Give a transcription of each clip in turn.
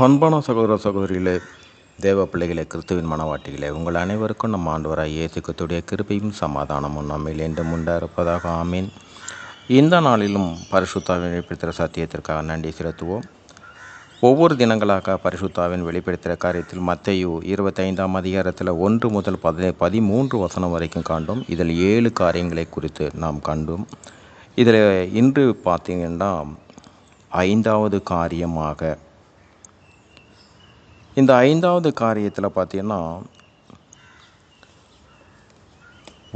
அன்பான சகோதர சகோதரிகளே தேவ பிள்ளைகளே கிறிஸ்துவின் மனவாட்டிகளே உங்கள் அனைவருக்கும் நம்ம ஆண்டவராக இயேசு கிறிஸ்துடைய சமாதானமும் நம்மில் என்றும் உண்டாயிருப்பதாக ஆமீன். இந்த நாளிலும் பரிசுத்தாவின் வெளிப்படுத்துகிற சத்தியத்திற்காக நன்றி செலுத்துவோம். ஒவ்வொரு தினங்களாக பரிசுத்தாவின் வெளிப்படுத்துகிற காரியத்தில் மத்தையு இருபத்தைந்தாம் அதிகாரத்தில் ஒன்று முதல் பதி பதிமூன்று வசனம் வரைக்கும் காண்டோம். இதில் ஏழு காரியங்களை குறித்து நாம் கண்டோம். இதில் இன்று பார்த்தீங்கன்னா ஐந்தாவது காரியமாக இந்த ஐந்தாவது காரியத்தில் பார்த்தீங்கன்னா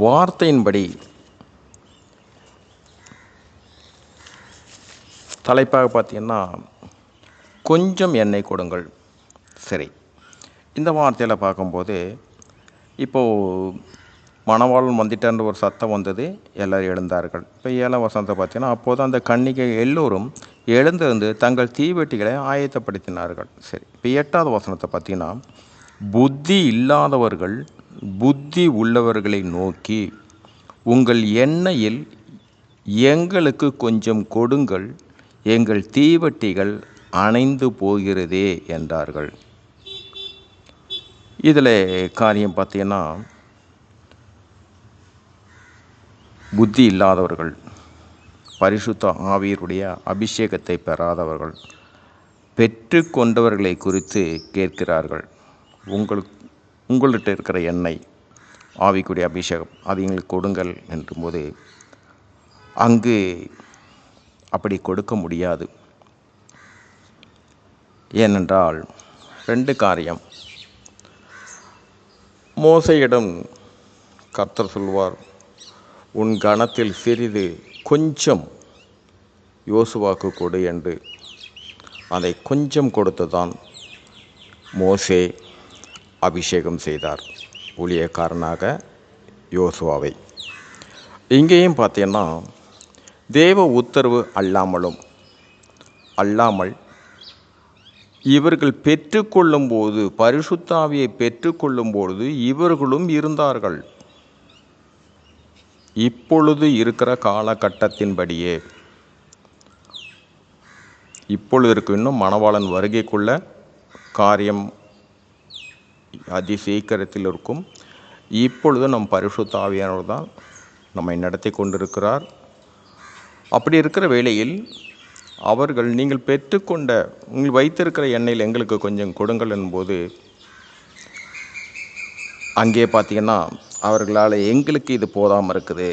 வார்த்தையின்படி தலைப்பாக பார்த்தீங்கன்னா கொஞ்சம் எண்ணெய் கொடுங்கள். சரி. இந்த வார்த்தையில் பார்க்கும்போது இப்போது மணவாளன் வந்துட்டான்ற ஒரு சத்தம் வந்தது எல்லோரும் எழுந்தார்கள். இப்போ ஏழாம் வசனத்தை பார்த்தீங்கன்னா அப்போது அந்த கன்னிகை எல்லோரும் எழுந்திருந்து தங்கள் தீவெட்டிகளை ஆயத்தப்படுத்தினார்கள். சரி இப்போ எட்டாவது வசனத்தை பார்த்தீங்கன்னா புத்தி இல்லாதவர்கள் புத்தி உள்ளவர்களை நோக்கி உங்கள் எண்ணெயில் எங்களுக்கு கொஞ்சம் கொடுங்கள் எங்கள் தீவட்டிகள் அணைந்து போகிறதே என்றார்கள். இதில் காரியம் பார்த்தீங்கன்னா புத்தி இல்லாதவர்கள் பரிசுத்த ஆவியருடைய அபிஷேகத்தை பெறாதவர்கள் பெற்று கொண்டவர்களை குறித்து கேட்கிறார்கள். உங்களுக்கு உங்கள்கிட்ட இருக்கிற எண்ணெய் ஆவிக்குரிய அபிஷேகம் அது எங்களுக்கு கொடுங்கள் என்றும்போது அங்கு அப்படி கொடுக்க முடியாது. ஏனென்றால் ரெண்டு காரியம். மோசையிடம் கர்த்தர் சொல்வார் உன் கணத்தில் சிறிது கொஞ்சம் யோசுவாக்கு கொடு என்று அதை கொஞ்சம் கொடுத்துதான் மோசே அபிஷேகம் செய்தார். ஊழியக்காரனாக யோசுவாவை. இங்கேயும் பார்த்தீங்கன்னா தேவ உத்தரவு அல்லாமலும் அல்லாமல் இவர்கள் பெற்றுக்கொள்ளும் போது பரிசுத்தாவியை பெற்றுக்கொள்ளும் பொழுது இவர்களும் இருந்தார்கள். இப்பொழுது இருக்கிற காலகட்டத்தின்படியே இப்பொழுது இருக்கும் இன்னும் மணவாளன் வருகைக்குள்ள காரியம் அதி சீக்கிரத்தில் இருக்கும். இப்பொழுது நம் பரிசுத்தாவியானவர் தான் நம்மை நடத்தி கொண்டிருக்கிறார். அப்படி இருக்கிற வேளையில் அவர்கள் நீங்கள் பெற்றுக்கொண்ட உங்கள் வைத்திருக்கிற எண்ணெயில் எங்களுக்கு கொஞ்சம் கொடுங்கள் என்போது அங்கே பார்த்தீங்கன்னா அவர்களால் எங்களுக்கு இது போதாமல் இருக்குது.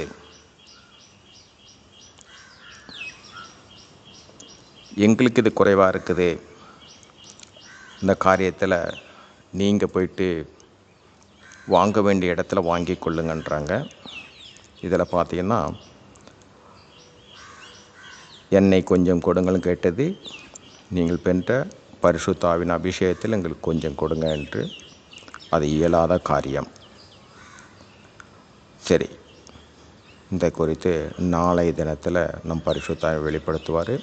எங்களுக்கு இது குறைவாக இருக்குது. இந்த காரியத்தில் நீங்கள் போயிட்டு வாங்க வேண்டிய இடத்துல வாங்கி கொள்ளுங்கன்றாங்க. இதில் பார்த்தீங்கன்னா எண்ணெய் கொஞ்சம் கொடுங்களும் கேட்டது. நீங்கள் பெற்ற பரிசுத்தாவின் அபிஷேகத்தில் எங்களுக்கு கொஞ்சம் கொடுங்க என்று அது இயலாத காரியம். சரி. இந்த குறித்து நாளை தினத்தில் நம் பரிசுத்தாய் வெளிப்படுத்துவார்.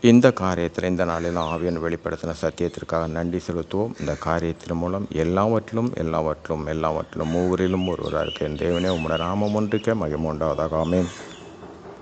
இந்த காரியத்தில் இந்த நாளில் ஆவியன் வெளிப்படுத்தின சத்தியத்திற்காக நன்றி செலுத்துவோம். இந்த காரியத்தின் மூலம் எல்லாவற்றிலும் எல்லாவற்றிலும் எல்லாவற்றிலும் மூவரிலும் ஒருவராக இருக்கேன் தேவனே உங்களோட நாமம் ஒன்றுக்கே மகிமுண்டாவதாக ஆமேன்.